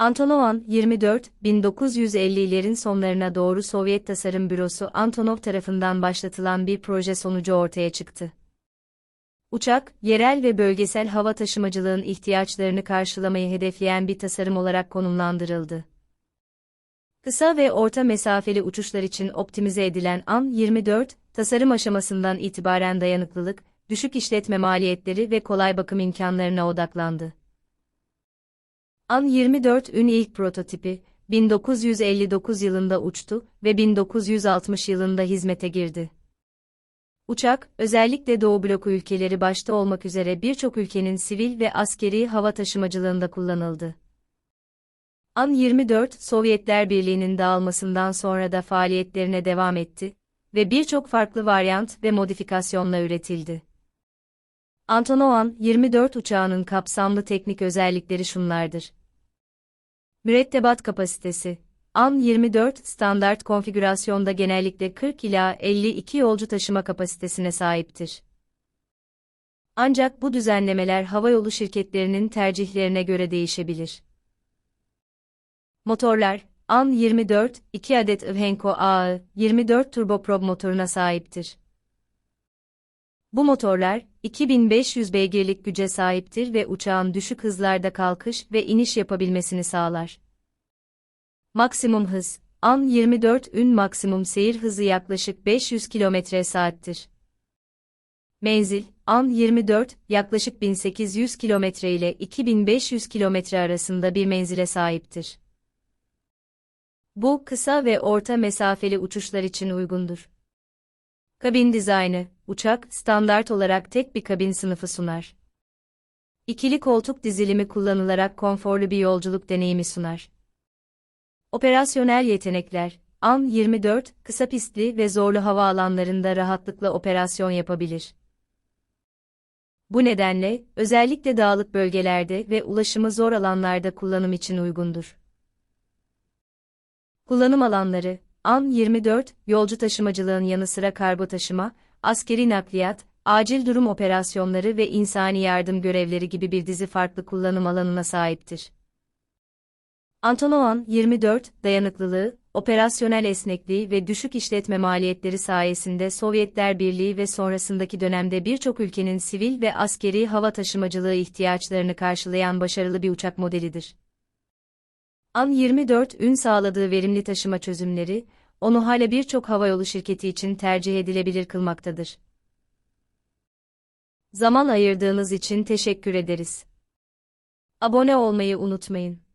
Antonov An-24, 1950'lerin sonlarına doğru Sovyet Tasarım Bürosu Antonov tarafından başlatılan bir proje sonucu ortaya çıktı. Uçak, yerel ve bölgesel hava taşımacılığın ihtiyaçlarını karşılamayı hedefleyen bir tasarım olarak konumlandırıldı. Kısa ve orta mesafeli uçuşlar için optimize edilen An-24, tasarım aşamasından itibaren dayanıklılık, düşük işletme maliyetleri ve kolay bakım imkanlarına odaklandı. An-24'ün ilk prototipi, 1959 yılında uçtu ve 1960 yılında hizmete girdi. Uçak, özellikle Doğu bloku ülkeleri başta olmak üzere birçok ülkenin sivil ve askeri hava taşımacılığında kullanıldı. An-24, Sovyetler Birliği'nin dağılmasından sonra da faaliyetlerine devam etti ve birçok farklı varyant ve modifikasyonla üretildi. Antonov An-24 uçağının kapsamlı teknik özellikleri şunlardır. Mürettebat kapasitesi An-24 standart konfigürasyonda genellikle 40 ila 52 yolcu taşıma kapasitesine sahiptir. Ancak bu düzenlemeler havayolu şirketlerinin tercihlerine göre değişebilir. Motorlar, An-24, 2 adet Iveco AE 24 turboprop motoruna sahiptir. Bu motorlar, 2500 beygirlik güce sahiptir ve uçağın düşük hızlarda kalkış ve iniş yapabilmesini sağlar. Maksimum hız, An-24 ün maksimum seyir hızı yaklaşık 500 km saattir. Menzil, An-24, yaklaşık 1800 km ile 2500 km arasında bir menzile sahiptir. Bu, kısa ve orta mesafeli uçuşlar için uygundur. Kabin dizaynı, uçak, standart olarak tek bir kabin sınıfı sunar. İkili koltuk dizilimi kullanılarak konforlu bir yolculuk deneyimi sunar. Operasyonel yetenekler, An-24, kısa pistli ve zorlu hava alanlarında rahatlıkla operasyon yapabilir. Bu nedenle, özellikle dağlık bölgelerde ve ulaşımı zor alanlarda kullanım için uygundur. Kullanım alanları, An-24, yolcu taşımacılığın yanı sıra kargo taşıma, askeri nakliyat, acil durum operasyonları ve insani yardım görevleri gibi bir dizi farklı kullanım alanına sahiptir. Antonov An-24, dayanıklılığı, operasyonel esnekliği ve düşük işletme maliyetleri sayesinde Sovyetler Birliği ve sonrasındaki dönemde birçok ülkenin sivil ve askeri hava taşımacılığı ihtiyaçlarını karşılayan başarılı bir uçak modelidir. An-24 ün sağladığı verimli taşıma çözümleri, onu hala birçok havayolu şirketi için tercih edilebilir kılmaktadır. Zaman ayırdığınız için teşekkür ederiz. Abone olmayı unutmayın.